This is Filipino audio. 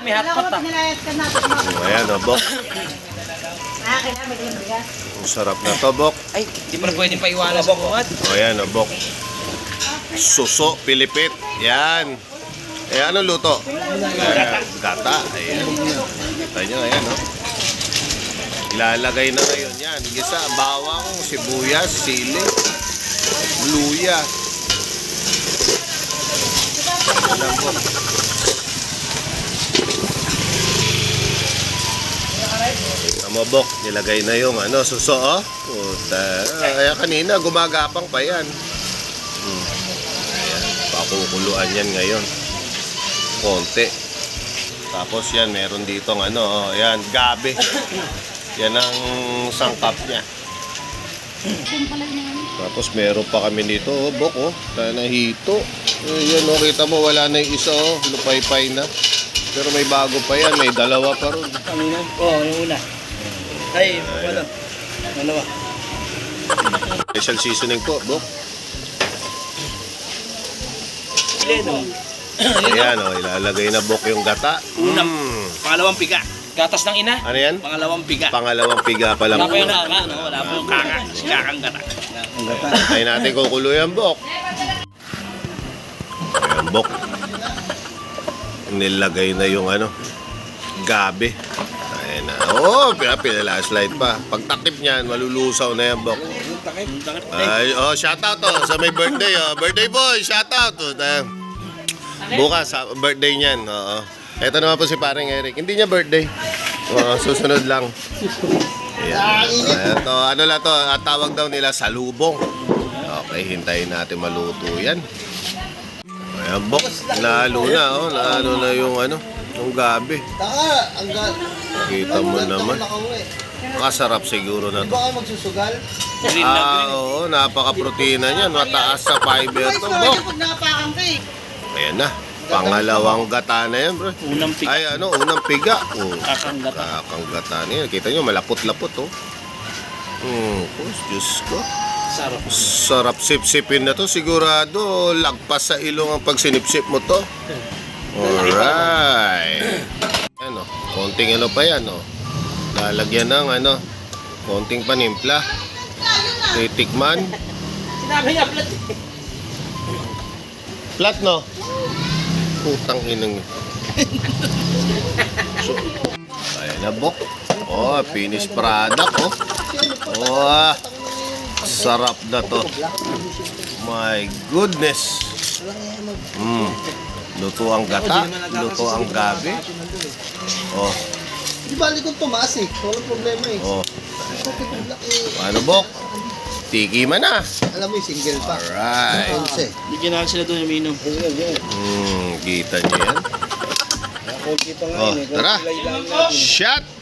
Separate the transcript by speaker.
Speaker 1: May hotpot ah.
Speaker 2: Oh, ayan, oh, Bok. Ang sarap na to, Bok.
Speaker 1: Ay, di pa na pwedeng paiwanan sa buhat.
Speaker 2: O yan, o, bok. Suso, pilipit. Yan. Eh, ano luto? Gata. Gata. Ayan. Kita nyo, ayan, o. Ilalagay na ngayon yan. Gisa, bawang, sibuyas, sili, luya. Ayan lang Amabok, nilagay na yung ano, suso, oh. Puta. Kaya kanina, gumagapang pa yan. Hmm. Ayan, pakukuluan yan ngayon. Konti. Tapos yan, meron dito ano, oh, yan, gabi. Yan ang sangkap niya. Tapos meron pa kami dito, oh, bok, oh. Tayo na hito. Eh, yan, oh, kita mo, wala na yung isa, oh. Lupay-pay na. Pero may bago pa yan, may dalawa pa ron.
Speaker 1: Kanina? Oo, yung una. Ay, ano? Dalawa.
Speaker 2: Special seasoning po, bok.
Speaker 1: Leno.
Speaker 2: Ayan, oh, ilalagay na bok yung gata.
Speaker 1: Unang.
Speaker 2: Mm.
Speaker 1: Pangalawang piga. Gatas ng ina.
Speaker 2: Ano yan?
Speaker 1: Pangalawang piga.
Speaker 2: Pangalawang piga pa lang
Speaker 1: Wala
Speaker 2: po.
Speaker 1: pa yung kaka, no? Wala pa yung kaka. Si kakang gata.
Speaker 2: Ay natin kukulo yung bok. Ayan, bok. Nilagay na yung ano, gabi. Ayan na. Oo, oh, pinala-slide pa. Pag takip niyan, malulusaw na yan, bok.
Speaker 1: Takip.
Speaker 2: Ay, oh, shout out oh, sa may birthday oh. Birthday boy, shout out. Oh, na- bukas sa birthday niyan, oo. Ito naman po si paring Eric. Hindi niya birthday. Oo, susunod lang. Ayan. Ayan to, ano lang to, at tawag daw nila salubong. Okay, hintayin natin maluto yan. Ayan, bok. Lalo na, oh. Lalo na yung ano, yung gabi.
Speaker 3: Taka, ang gal.
Speaker 2: Kita mo naman.
Speaker 3: Nakauwi.
Speaker 2: Kasarap siguro na to.
Speaker 3: ba kayo magsusugal?
Speaker 2: Ah, oo, napaka-protina niyan. Mataas sa fiber to, bok.
Speaker 3: eh.
Speaker 2: Ayan na. Pangalawang gata na yan, bro.
Speaker 1: Unang piga.
Speaker 2: Ay, ano, unang piga. Oh,
Speaker 1: Kakang gata.
Speaker 2: kakang gata na yan. Kita nyo, malapot-lapot, oh. Hmm, oh, Diyos ko.
Speaker 1: Sarap.
Speaker 2: Sarap sip-sipin na to. Sigurado, lagpas sa ilong ang pagsinipsip mo to. Alright. Ano, konting ano pa yan, oh. Lalagyan ng, ano, konting panimpla. Titikman.
Speaker 1: Sinabi niya, plat.
Speaker 2: Flat, no? Putang inang. so, ayan na, bok. Oh, finished product, oh. Oh, sarap na to. My goodness. Mm. Luto ang gata, luto ang gabi. Oh,
Speaker 3: Di ba kung tumaas eh. Walang problema eh.
Speaker 2: oh. Ano, bok? Tiki man na.
Speaker 3: Alam mo yung single pa.
Speaker 2: Alright.
Speaker 3: Onse.
Speaker 1: Bigyan na sila doon yung minom.
Speaker 2: Mm, kita niyo yan.
Speaker 3: Kung kita nga
Speaker 2: Oh,
Speaker 3: yun eh.
Speaker 2: tara.
Speaker 3: Ilan natin.
Speaker 2: Shot!